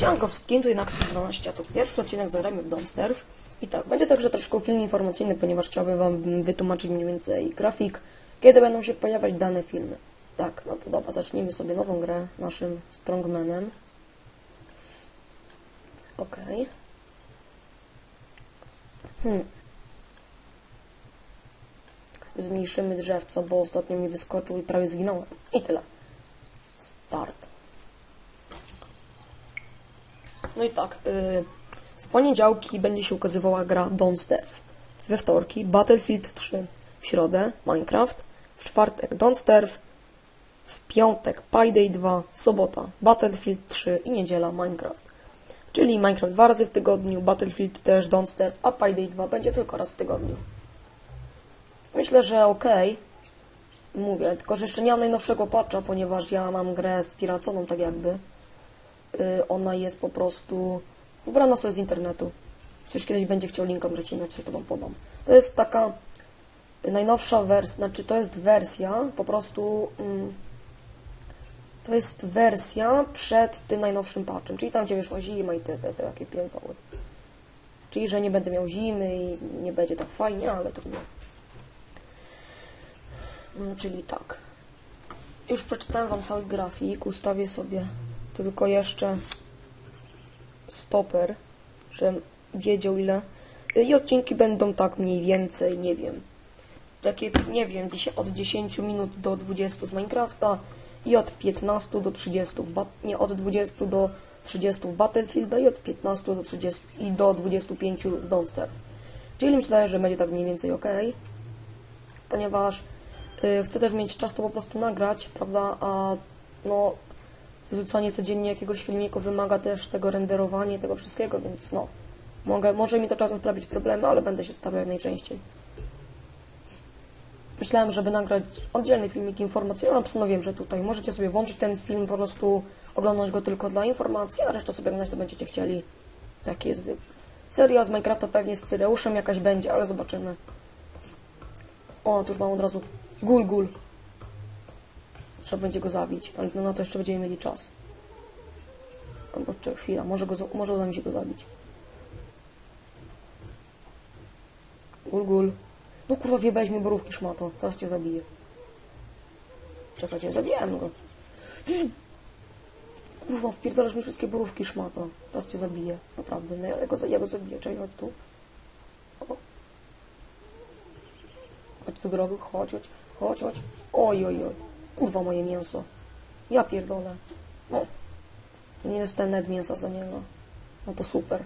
Siemanko wszystkim, tutaj Naxi 12, a to pierwszy odcinek zagramy w Downstairs. I tak, będzie także troszkę film informacyjny, ponieważ chciałbym Wam wytłumaczyć mniej więcej grafik, kiedy będą się pojawiać dane filmy. Tak, no to dobra, zacznijmy sobie nową grę naszym Strongmanem. Okej. Hmm. Zmniejszymy drzewca, bo ostatnio mi wyskoczył i prawie zginąłem. I tyle. Start. No i tak, y, w poniedziałki będzie się ukazywała gra Don't Starve. We wtorki Battlefield 3. W środę Minecraft. W czwartek Don't Starve. W piątek Payday 2. Sobota Battlefield 3 i niedziela Minecraft. Czyli Minecraft dwa razy w tygodniu, Battlefield też, Don't Starve, a Payday 2 będzie tylko raz w tygodniu. Myślę, że okej. Mówię, tylko że jeszcze nie mam najnowszego patcha, ponieważ ja mam grę spiraconą tak jakby. Y, ona jest po prostu ubrana sobie z internetu. Przecież kiedyś będzie chciał linkom przecinać, coś to wam podam. To jest taka najnowsza wersja, znaczy to jest wersja, po prostu mm, to jest wersja przed tym najnowszym patchem, czyli tam gdzie wyszła zima i te, te, te takie pierdoły. Czyli, że nie będę miał zimy i nie będzie tak fajnie, ale trudno. Mm, Czyli tak. Już przeczytałem wam cały grafik, ustawię sobie tylko jeszcze stoper, żebym wiedział ile. I odcinki będą tak mniej więcej, nie wiem. Takie, nie wiem, od 10 minut do 20 z Minecrafta i od 15 do 30 w nie, od 20 do 30 w Battlefielda i od 15 do 30 i do 25 w Don't Czyli wydaje, że będzie tak mniej więcej ok, ponieważ y, chcę też mieć czas to po prostu nagrać, prawda, a no wrzucanie codziennie jakiegoś filmiku wymaga też tego renderowania i tego wszystkiego, więc no, mogę, może mi to czasem sprawić problemy, ale będę się starał jak najczęściej. Myślałem, żeby nagrać oddzielny filmik informacyjny, ale postanowiłem, że tutaj możecie sobie włączyć ten film, po prostu oglądać go tylko dla informacji, a resztę sobie oglądać to będziecie chcieli. Taki jest wybór. Seria z Minecrafta pewnie z Cyreuszem jakaś będzie, ale zobaczymy. O, tu już mam od razu gul gul. Trzeba będzie go zabić, ale no na to jeszcze będziemy mieli czas. Albo czy chwila, może, go, może uda mi się go zabić. Gul gul. No kurwa, wjebałeś mi borówki, szmato. Teraz cię zabiję. Czekajcie, zabijałem go. Kurwa, wpierdalasz mi wszystkie borówki, szmato. Teraz cię zabiję. Naprawdę, no ja go, ja go zabiję. Czekaj, chodź tu. O. Chodź tu, drogu, chodź, chodź, chodź, chodź. Oj, oj, oj. Kurwa, moje mięso. Ja pierdolę. No. Nie dostałem nawet mięsa za niego. No to super.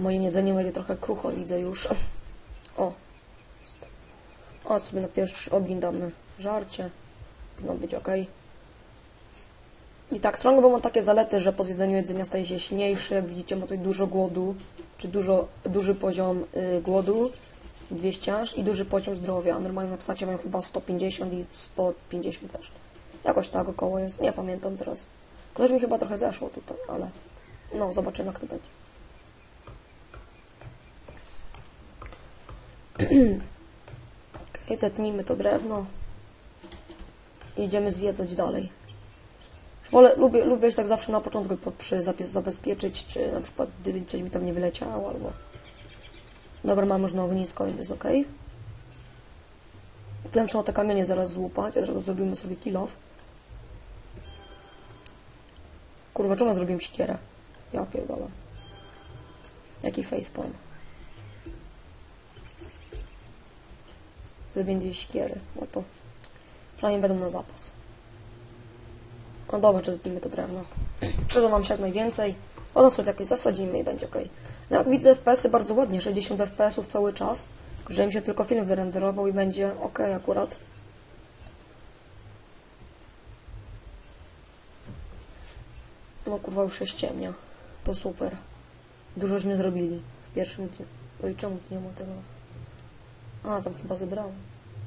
Moim jedzeniem będzie trochę krucho, widzę już. O. O, sobie na pierwszy ogień damy żarcie. Powinno być ok. I tak, Strongbow ma takie zalety, że po zjedzeniu jedzenia staje się silniejszy. Jak widzicie, ma tutaj dużo głodu, czy dużo, duży poziom y, głodu, 200 aż i duży poziom zdrowia. Normalnie na psacie mają chyba 150 i 150 też. Jakoś tak około jest. Nie pamiętam teraz. Ktoś mi chyba trochę zeszło tutaj, ale no, zobaczymy jak to będzie. Okej, zetnijmy to drewno. Jedziemy zwiedzać dalej. Wolę, lubię, lubię się tak zawsze na początku przy zabezpieczyć, czy na przykład gdyby coś mi tam nie wyleciało, albo... Dobra, mam już na ognisko, więc jest ok. Potem trzeba te kamienie zaraz złupać, od razu zrobimy sobie kill off. Kurwa, czemu zrobiłem siekierę? Ja pierdolę. Jaki facepalm? Zrobiłem dwie siekiery, no to przynajmniej będą na zapas. No dobra, czy to drewno. Przyda nam się jak najwięcej. Potem sobie jakoś zasadzimy i będzie ok. No jak widzę FPS-y bardzo ładnie, 60 FPS-ów cały czas. Że mi się tylko film wyrenderował i będzie ok akurat. No kurwa już się ściemnia. To super. Dużo żeśmy zrobili w pierwszym dniu. Oj, czemu nie ma tego? A, tam chyba zebrałem.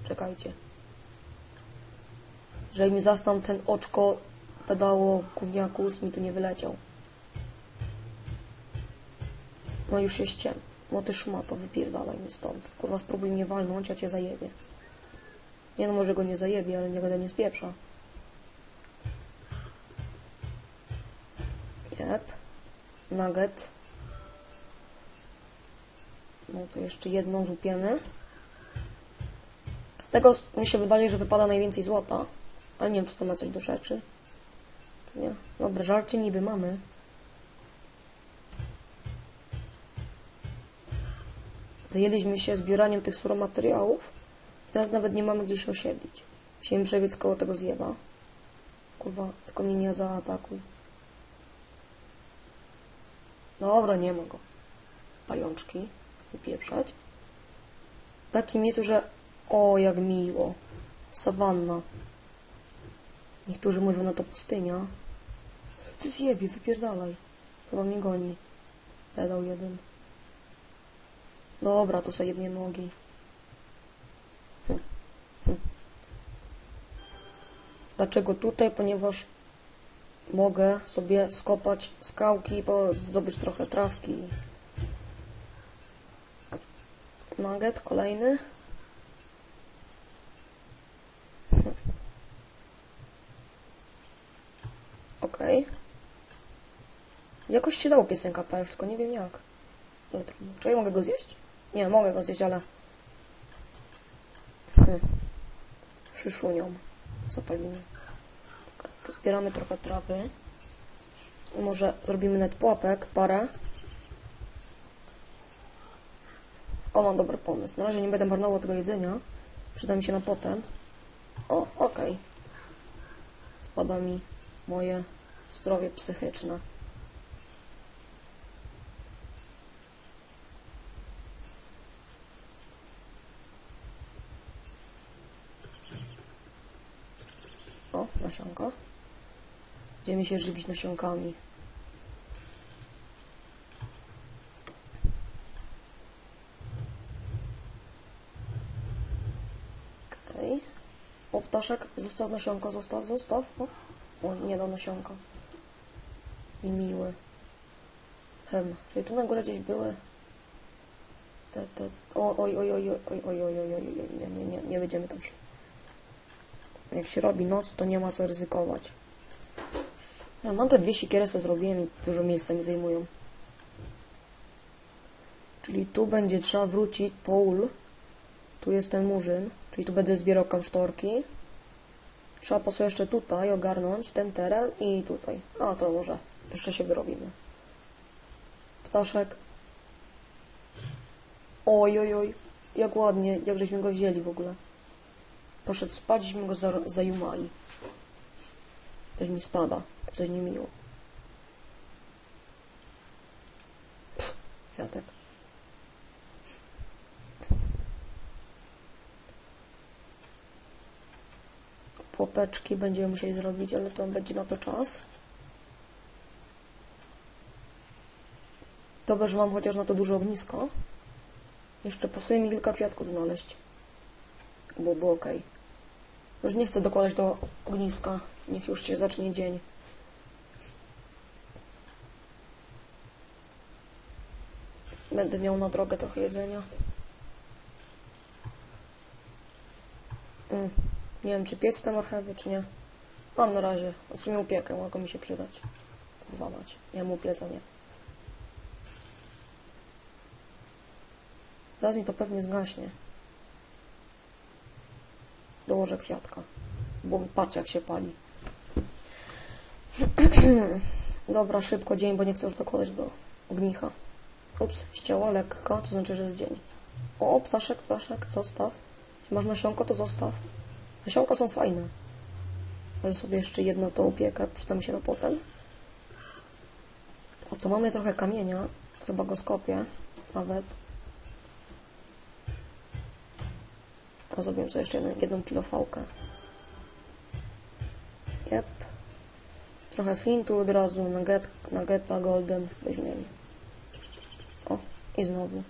Czekajcie. Że mi zastał ten oczko pedało gówniakus mi tu nie wyleciał. No już się ściem. No ty szmato, wypierdalaj mi stąd. Kurwa, spróbuj mnie walnąć, a cię zajebie. Nie no, może go nie zajebie, ale niech ode mnie spieprza. Jep. Nugget. No to jeszcze jedną złupiemy. Z tego mi się wydaje, że wypada najwięcej złota. Ale nie wiem, czy to ma coś do rzeczy. Czy Nie. Dobra, żarcie niby mamy. Zajęliśmy się zbieraniem tych suromateriałów. I teraz nawet nie mamy gdzie się osiedlić. Musimy przebiec koło tego zjeba. Kurwa, tylko mnie nie zaatakuj. Dobra, nie ma go. Pajączki. Wypieprzać. W takim miejscu, że... O, jak miło. Sawanna. Niektórzy mówią na to pustynia. Ty zjebie, wypierdalaj. Chyba mnie goni. Pedał jeden. Dobra, tu sobie jebniemy ogień. Dlaczego tutaj? Ponieważ mogę sobie skopać skałki, po- zdobyć trochę trawki. Nugget, kolejny. Okej. Jakoś się dało piosenka tylko nie wiem jak. Czy ja mogę go zjeść? Nie, mogę go zjeść, ale... Hm. Szyszunią. Zapalimy. Pozbieramy trochę trawy. Może zrobimy net pułapek, parę. O, mam dobry pomysł. Na razie nie będę marnował tego jedzenia. Przyda mi się na potem. O, okej. Spada mi moje zdrowie psychiczne. O, nasionka. Będziemy się żywić nasionkami. Okej. O, ptaszek, zostaw nasionka, zostaw, zostaw. O, o nie da nasionka. I miły. Hem, czyli tu na górze gdzieś były te, te, o, oj, oj, oj, oj, oj, oj, oj, oj, oj, nie, nie, nie, nie będziemy tam szli. Jak się robi noc, to nie ma co ryzykować. Ja mam te dwie siekiery, co zrobiłem i dużo miejsca mi zajmują. Czyli tu będzie trzeba wrócić po ul. Tu jest ten murzyn, czyli tu będę zbierał kamsztorki. Trzeba po jeszcze tutaj ogarnąć ten teren i tutaj. A, to może jeszcze się wyrobimy. Ptaszek. Oj, oj, oj. Jak ładnie, jak żeśmy go wzięli w ogóle. Poszedł spać, żeśmy go za- zajumali. Coś mi spada. Coś niemiło. Pff, kwiatek. Popeczki będziemy musieli zrobić, ale to będzie na to czas. Dobrze, że mam chociaż na to duże ognisko. Jeszcze pasuje mi kilka kwiatków znaleźć. Bo było ok. Już nie chcę dokładać do ogniska. Niech już się zacznie dzień. Będę miał na drogę trochę jedzenia. Mm. Nie wiem, czy piec te marchewy, czy nie. Mam na razie. W sumie upiekę, mogą mi się przydać. Kurwa mać. Nie mu pieca, nie. Zaraz mi to pewnie zgaśnie. Dołożę kwiatka. Bo patrz jak się pali. Dobra, szybko dzień, bo nie chcę już dokładać do ognicha. Ups, ścięła lekko, to znaczy, że jest dzień. O, ptaszek, ptaszek, zostaw. Jeśli masz nasionko, to zostaw. Nasionka są fajne. Ale sobie jeszcze jedno to upiekę, przyda mi się na potem. O, to mamy trochę kamienia. Chyba go skopię. Nawet. A zrobiłem sobie jeszcze jedną, jedną kilofałkę. Jep. Trochę flintu od razu, nugget, nuggeta golden weźmiemy. O, i znowu.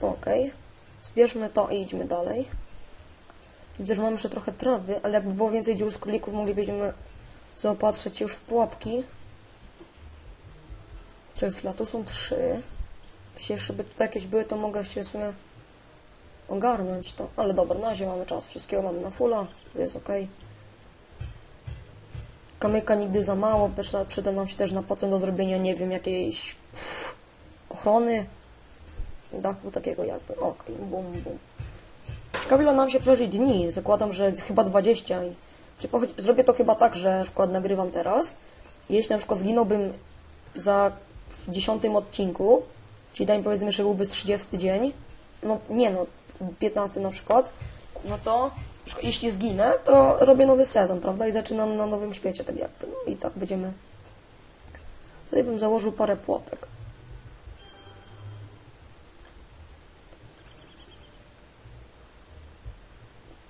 Okej. Zbierzmy to i idźmy dalej. Widzę, że mamy jeszcze trochę trawy, ale jakby było więcej dziur z królików, moglibyśmy zaopatrzyć już w pułapki. Czyli chwila, tu są trzy. Jeśli jeszcze by tutaj jakieś były, to mogę się w sumie ogarnąć to. Ale dobra, na razie mamy czas. Wszystkiego mamy na fulla, jest ok. Kamyka nigdy za mało, przyda, nam się też na potem do zrobienia, nie wiem, jakiejś ochrony dachu takiego jakby. Okej, bum, bum. Ciekawe ile nam się przeżyć dni. Zakładam, że chyba 20. I- Czy pochodzi- Zrobię to chyba tak, że na przykład nagrywam teraz. Jeśli na przykład zginąłbym za w dziesiątym odcinku, czyli dajmy powiedzmy, że byłby z 30 dzień, no nie no, 15 na przykład, no to jeśli zginę, to robię nowy sezon, prawda? I zaczynam na nowym świecie, tak jakby. No i tak będziemy. Tutaj bym założył parę płotek.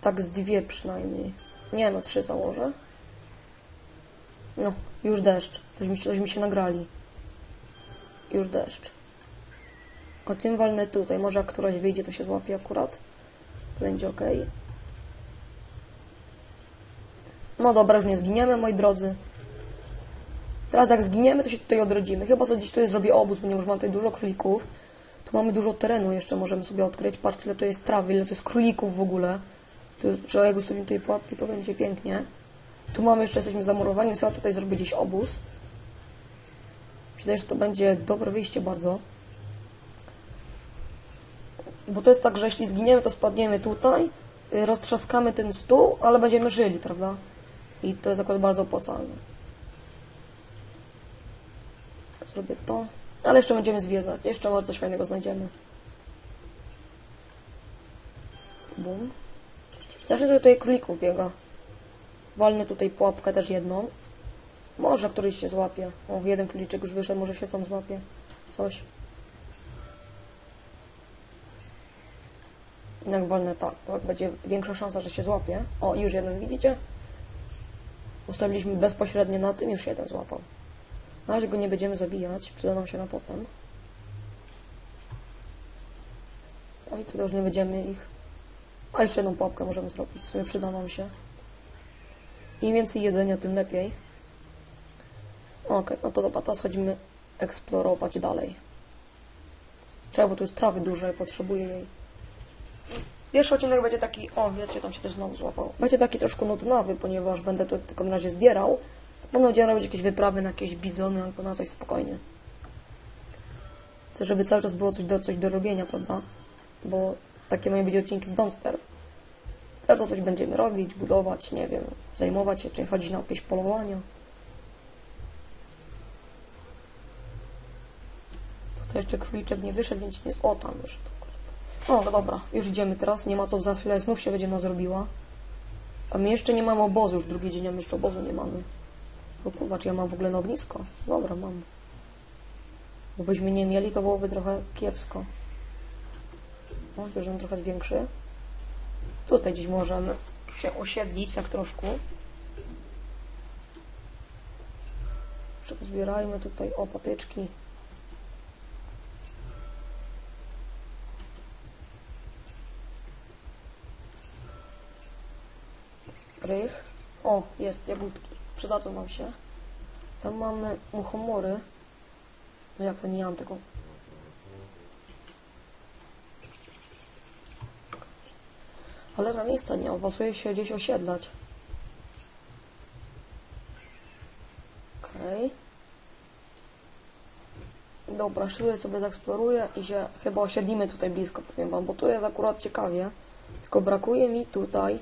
Tak z dwie przynajmniej. Nie no, trzy założę. No, już deszcz. Tośmy, tośmy się nagrali. Już deszcz. O tym walnę tutaj. Może jak któraś wyjdzie, to się złapie akurat. To będzie ok. No dobra, już nie zginiemy, moi drodzy. Teraz jak zginiemy, to się tutaj odrodzimy. Chyba co dziś tutaj zrobię obóz, ponieważ mam tutaj dużo królików. Tu mamy dużo terenu jeszcze, możemy sobie odkryć. Patrzcie, ile to jest trawy, ile to jest królików w ogóle. Tu, trzeba jak ustawimy tutaj pułapki, to będzie pięknie. Tu mamy jeszcze, jesteśmy zamurowani, więc ja tutaj zrobię gdzieś obóz. Wydaje, że to będzie dobre wyjście bardzo. Bo to jest tak, że jeśli zginiemy, to spadniemy tutaj, y, roztrzaskamy ten stół, ale będziemy żyli, prawda? I to jest akurat bardzo opłacalne. Zrobię to. Ale jeszcze będziemy zwiedzać. Jeszcze może coś fajnego znajdziemy. Bum. Zawsze że tutaj królików biega. Walnę tutaj pułapkę też jedną. Może któryś się złapie. O, jeden króliczek już wyszedł, może się stąd złapie. Coś. Jednak walnę tak, będzie większa szansa, że się złapie. O, już jeden widzicie? Ustawiliśmy bezpośrednio na tym, już jeden złapał. Na razie go nie będziemy zabijać, przyda nam się na potem. O i tutaj już nie będziemy ich... A jeszcze jedną pułapkę możemy zrobić, w sumie przyda nam się. Im więcej jedzenia, tym lepiej. Okej, no to dobra, teraz chodzimy eksplorować dalej. Trzeba, bo tu jest trawy dużo i potrzebuję jej. Pierwszy odcinek będzie taki, o wiecie, tam się też znowu złapał. Będzie taki troszkę nudnawy, ponieważ będę tu tylko na razie zbierał. Będę będziemy robić jakieś wyprawy na jakieś bizony albo na coś spokojnie. Chcę, żeby cały czas było coś do, coś do robienia, prawda? Bo takie mają być odcinki z Donster. Teraz to coś będziemy robić, budować, nie wiem, zajmować się, czy chodzić na jakieś polowania. Tutaj jeszcze króliczek nie wyszedł, więc nie jest... O, tam wyszedł. O, no dobra, już idziemy teraz, nie ma co, za chwilę znów się będzie nas zrobiła. A my jeszcze nie mamy obozu, już drugi dzień, a my jeszcze obozu nie mamy. No kurwa, czy ja mam w ogóle na ognisko? Dobra, mam. Bo byśmy nie mieli, to byłoby trochę kiepsko. O, już on trochę zwiększy. Tutaj gdzieś możemy się osiedlić tak troszkę. Zbierajmy tutaj o patyczki. Rych. O, jest, jagódki. Przydadzą nam się. Tam mamy muchomory. No nie mam tego. Ale na miejsca nie opasuje się gdzieś osiedlać. Okej. Dobra, szybko sobie zaeksploruję i się chyba osiedlimy tutaj blisko, powiem wam, bo tu jest akurat ciekawie. Tylko brakuje mi tutaj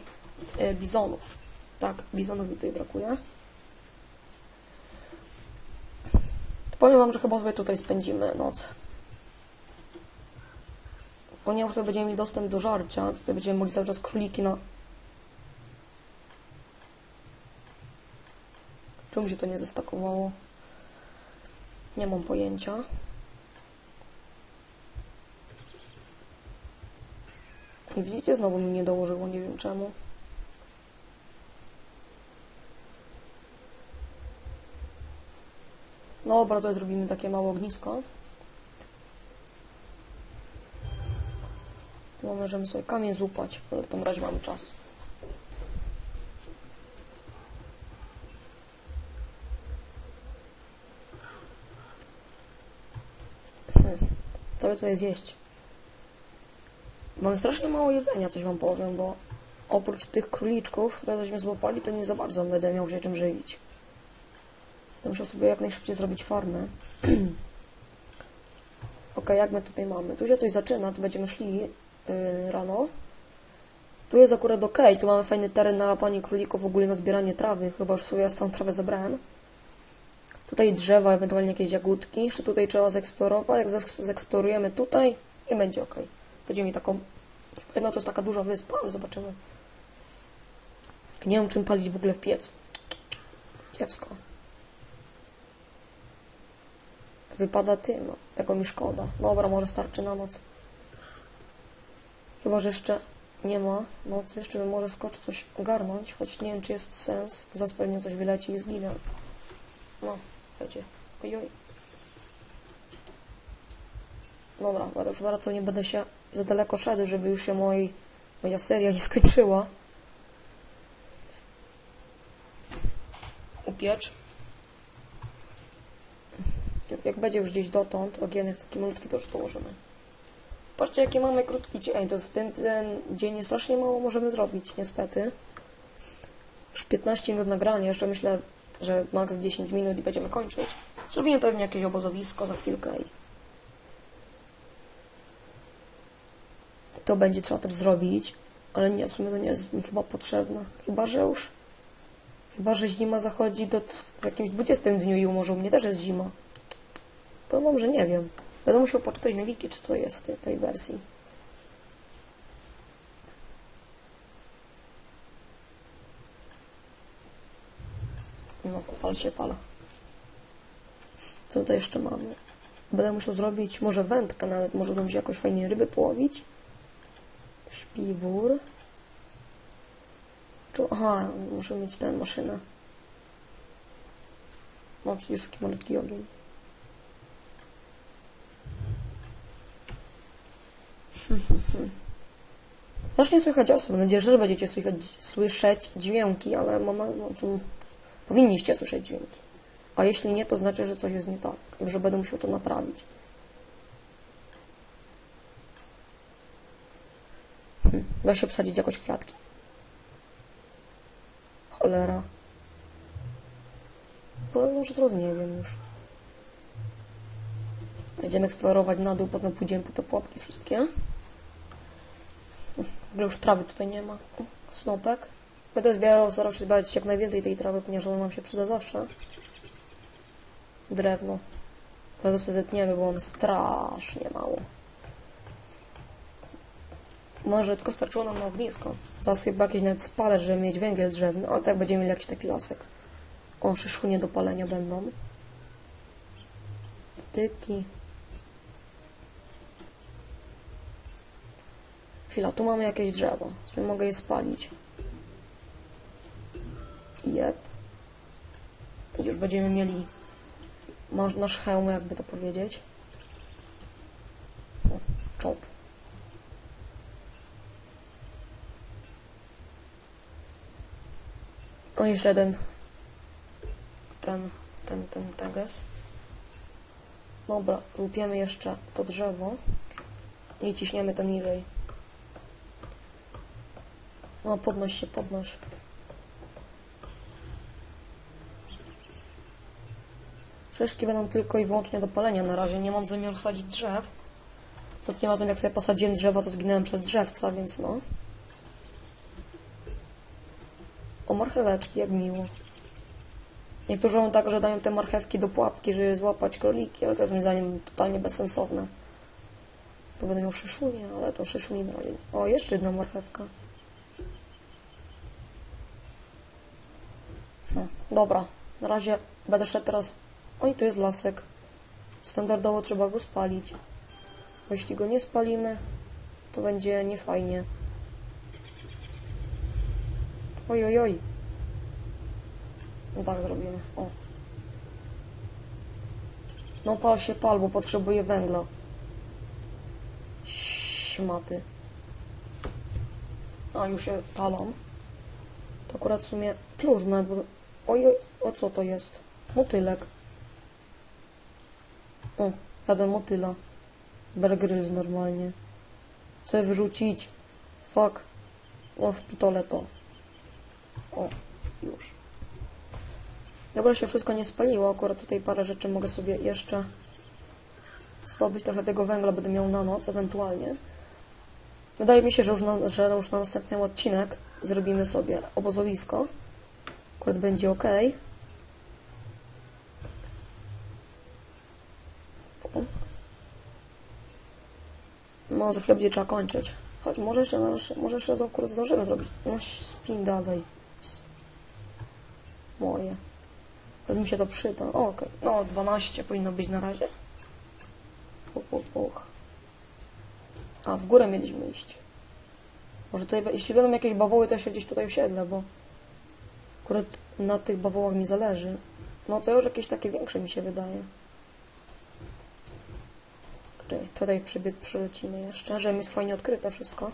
bizonów. Tak, bizonów mi tutaj brakuje. Powiem wam, że chyba sobie tutaj spędzimy noc. Ponieważ tutaj będziemy mieli dostęp do żarcia, tutaj będziemy mogli cały czas króliki na... Czemu się to nie zestakowało? Nie mam pojęcia. Widzicie, znowu mi nie dołożyło, nie wiem czemu. Dobra, tutaj zrobimy takie małe ognisko. Tu możemy sobie kamień złupać, ale w tym razie mamy czas. Hmm. Co by tutaj zjeść? Mamy strasznie mało jedzenia, coś wam powiem, bo oprócz tych króliczków, które żeśmy złapali, to nie za bardzo będę miał się czym żywić. To muszę sobie jak najszybciej zrobić farmę. ok, jak my tutaj mamy? Tu się coś zaczyna, tu będziemy szli yy, rano. Tu jest akurat ok, tu mamy fajny teren na łapanie królików, w ogóle na zbieranie trawy, chyba już sobie ja tą trawę zabrałem. Tutaj drzewa, ewentualnie jakieś jagódki. Jeszcze tutaj trzeba zeksplorować. Jak zeks- zeksplorujemy tutaj i będzie ok. Będzie mi taką... No to jest taka duża wyspa, ale zobaczymy. Nie wiem czym palić w ogóle w piecu. Kiepsko. Wypada tym. Tego mi szkoda. Dobra, może starczy na noc. Chyba, że jeszcze nie ma nocy. Jeszcze bym może skoczyć coś ogarnąć. Choć nie wiem, czy jest sens. Zaraz pewnie coś wyleci i zginę. No, będzie. Ojoj. Dobra, będę już wracał, nie będę się za daleko szedł, żeby już się moi, moja seria nie skończyła. Upiecz. Jak- będzie już gdzieś dotąd, ogienek taki malutki, już położymy. Patrzcie, jaki mamy krótki dzień. To w ten, ten dzień strasznie mało możemy zrobić, niestety. Już 15 minut nagrania, jeszcze myślę, że maks 10 minut i będziemy kończyć. Zrobimy pewnie jakieś obozowisko za chwilkę i to będzie trzeba też zrobić, ale nie, w sumie to nie jest mi chyba potrzebne. Chyba, że już chyba, że zima zachodzi do w jakimś 20 dniu i może u mnie też jest zima. Powiem wam, że nie wiem. Będę musiał poczytać na wiki, czy to jest w tej, tej wersji. No, pal się pala. Co tutaj jeszcze mamy? Będę musiał zrobić może wędkę nawet, może uda mi się jakoś fajnie ryby połowić. Śpiwór. Czy, aha, muszę mieć tę maszynę. Mam przecież malutki ogień. Zacznie słychać osób. Mam nadzieję, że będziecie słychać, słyszeć dźwięki, ale mam, no, powinniście słyszeć dźwięki. A jeśli nie, to znaczy, że coś jest nie tak i że będę musiał to naprawić. Hm, da się wsadzić jakoś kwiatki. Cholera. Powiem, że teraz nie wiem już. Będziemy eksplorować na dół, potem pójdziemy po te pułapki wszystkie. W ogóle już trawy tutaj nie ma. Snopek. Będę zbierał, starał się zbierać jak najwięcej tej trawy, ponieważ ona nam się przyda zawsze. Drewno. Ale to zetniemy, bo mam strasznie mało. Może tylko starczyło nam na ognisko. Zaraz chyba jakieś nawet spalę, żeby mieć węgiel drzewny, ale tak będziemy mieli jakiś taki lasek. O, szyszunie do palenia będą. Tyki. Chwila, tu mamy jakieś drzewo. W sumie mogę je spalić. Jep. I już będziemy mieli nasz hełm, jakby to powiedzieć. O, czop. O, jeszcze jeden. Ten, ten, ten teges. Dobra, łupiemy jeszcze to drzewo i ciśniemy to niżej. No, podnoś się, podnoś. Szyszki będą tylko i wyłącznie do palenia na razie. Nie mam zamiaru sadzić drzew. Ostatnim razem jak sobie posadziłem drzewo, to zginąłem przez drzewca, więc no. O marcheweczki, jak miło. Niektórzy mówią tak, że dają te marchewki do pułapki, żeby złapać króliki, ale to jest moim zdaniem totalnie bezsensowne. To będę miał szyszunię, ale to szyszuni na razie. O, jeszcze jedna marchewka. Dobra, na razie będę szedł teraz Oj, tu jest lasek. Standardowo trzeba go spalić. Bo jeśli go nie spalimy, to będzie niefajnie. Oj, oj, oj. No tak zrobimy. O. No pal się pal, bo potrzebuję węgla. Śmaty. A, już się palam. To akurat w sumie plus nawet, bo... Oj, oj, o co to jest? Motylek. O, jadę motyla. Bear Grylls normalnie. Chcę wyrzucić. Fuck. O, w to. O, już. Dobra, się wszystko nie spaliło, akurat tutaj parę rzeczy mogę sobie jeszcze zdobyć, trochę tego węgla będę miał na noc ewentualnie. Wydaje mi się, że już na, że już na następny odcinek zrobimy sobie obozowisko. Akurat będzie ok. No, za chwilę będzie trzeba kończyć. Chodź, może jeszcze, może jeszcze akurat zdążymy zrobić. No, spin dalej. Moje. Pewnie mi się to przyda. Okej. No, 12 powinno być na razie. Puch, puch, puch. A, w górę mieliśmy iść. Może tutaj, jeśli będą jakieś bawoły, to się gdzieś tutaj usiedlę, bo akurat na tych bawołach mi zależy. No to już jakieś takie większe mi się wydaje. Czekaj, tutaj przybieg przylecimy jeszcze, żeby mieć fajnie odkryte wszystko.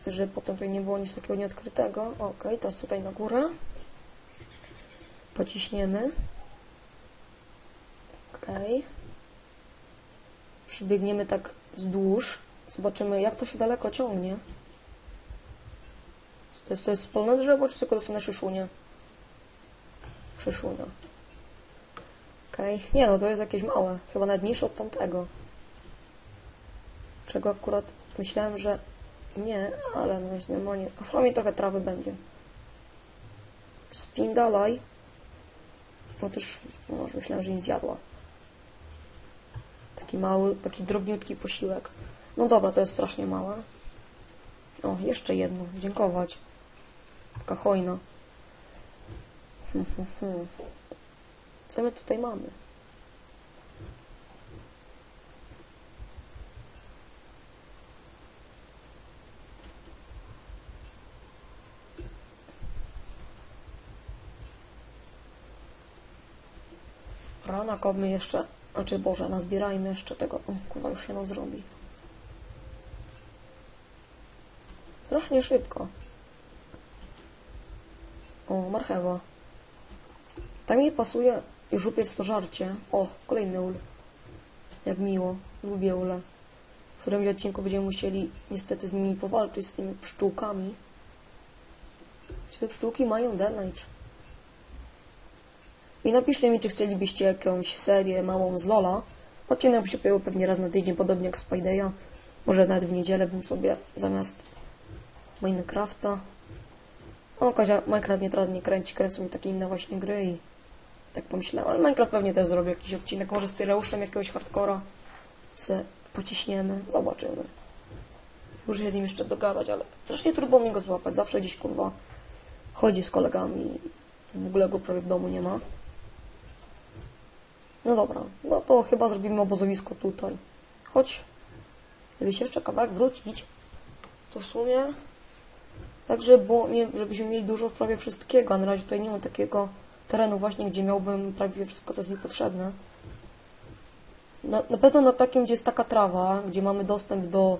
Chcę, żeby potem tutaj nie było nic takiego nieodkrytego. Ok, teraz tutaj na górę. Pociśniemy. Ok. Przybiegniemy tak wzdłuż. Zobaczymy, jak to się daleko ciągnie. To jest, to jest spolne drzewo, czy tylko dostanę szyszunie? Szyszunia. Okej. Nie no, to jest jakieś małe. Chyba nawet mniejsze od tamtego. Czego akurat myślałem, że nie, ale no jest no nie. A przynajmniej trochę trawy będzie. Spin dalej. No też, może myślałem, że nie zjadła. Taki mały, taki drobniutki posiłek. No dobra, to jest strasznie małe. O, jeszcze jedno. Dziękować. Taka hojna. Hmm, hmm, hmm. Co my tutaj mamy? Rana kopmy jeszcze, znaczy Boże, nazbierajmy jeszcze tego. O, kurwa, już się nam zrobi. Strasznie szybko. O, marchewa. Tak mi pasuje już upiec w to żarcie. O, kolejny ul. Jak miło. Lubię ule. W którymś odcinku będziemy musieli niestety z nimi powalczyć, z tymi pszczółkami. Czy te pszczółki mają damage? I napiszcie mi, czy chcielibyście jakąś serię małą z Lola. Odcinek by się pojawił pewnie raz na tydzień, podobnie jak Spidey'a. Może nawet w niedzielę bym sobie zamiast Minecrafta. O, Kazia, Minecraft mnie teraz nie kręci, kręcą mi takie inne właśnie gry i tak pomyślałem, ale Minecraft pewnie też zrobię jakiś odcinek, może z Tyreuszem jakiegoś hardcora se pociśniemy, zobaczymy. Muszę się z nim jeszcze dogadać, ale strasznie trudno mi go złapać, zawsze gdzieś kurwa chodzi z kolegami w ogóle go prawie w domu nie ma. No dobra, no to chyba zrobimy obozowisko tutaj. Chodź, gdybyś jeszcze kawałek wrócić, to w sumie tak, żeby, było, żebyśmy mieli dużo w prawie wszystkiego, a na razie tutaj nie mam takiego terenu właśnie, gdzie miałbym prawie wszystko, co jest mi potrzebne. Na, na pewno na takim, gdzie jest taka trawa, gdzie mamy dostęp do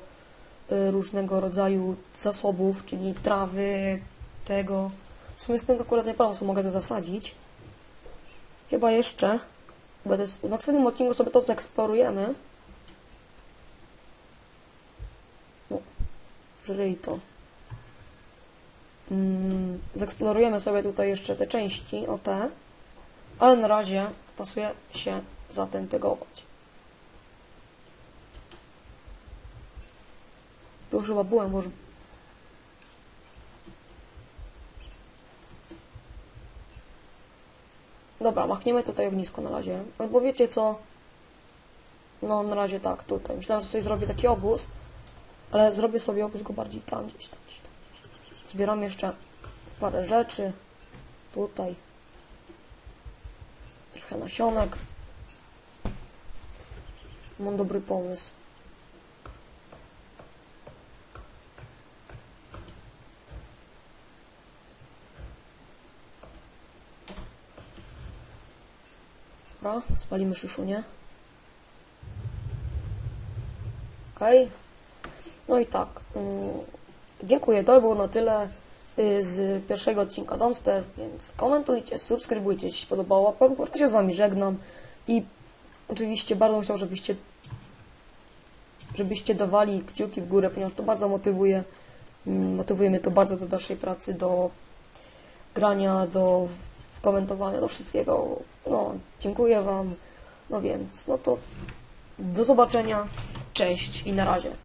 y, różnego rodzaju zasobów, czyli trawy, tego. W sumie z tym akurat nie pamiętam, co mogę to zasadzić. Chyba jeszcze będę, w następnym odcinku sobie to zeksplorujemy. No, żryj to. Mm, zeksplorujemy sobie tutaj jeszcze te części, o te, ale na razie pasuje się zatentygować. Już chyba byłem, bo już... Dobra, machniemy tutaj ognisko na razie. Albo wiecie co? No, na razie tak, tutaj. Myślałem, że sobie zrobię taki obóz, ale zrobię sobie obóz go bardziej tam, gdzieś tam, gdzieś tam. Zbieram jeszcze parę rzeczy. Tutaj. Trochę nasionek. Mam dobry pomysł. Dobra, spalimy szyszunię. Okej. Okay. No i tak. Dziękuję, to było na tyle y, z pierwszego odcinka Donster, więc komentujcie, subskrybujcie, jeśli się podobało. Ja się z Wami żegnam i oczywiście bardzo chciał, żebyście żebyście dawali kciuki w górę, ponieważ to bardzo motywuje, mm, motywuje mnie to bardzo do dalszej pracy, do grania, do komentowania, do wszystkiego. No, dziękuję Wam. No więc, no to do zobaczenia. Cześć i na razie.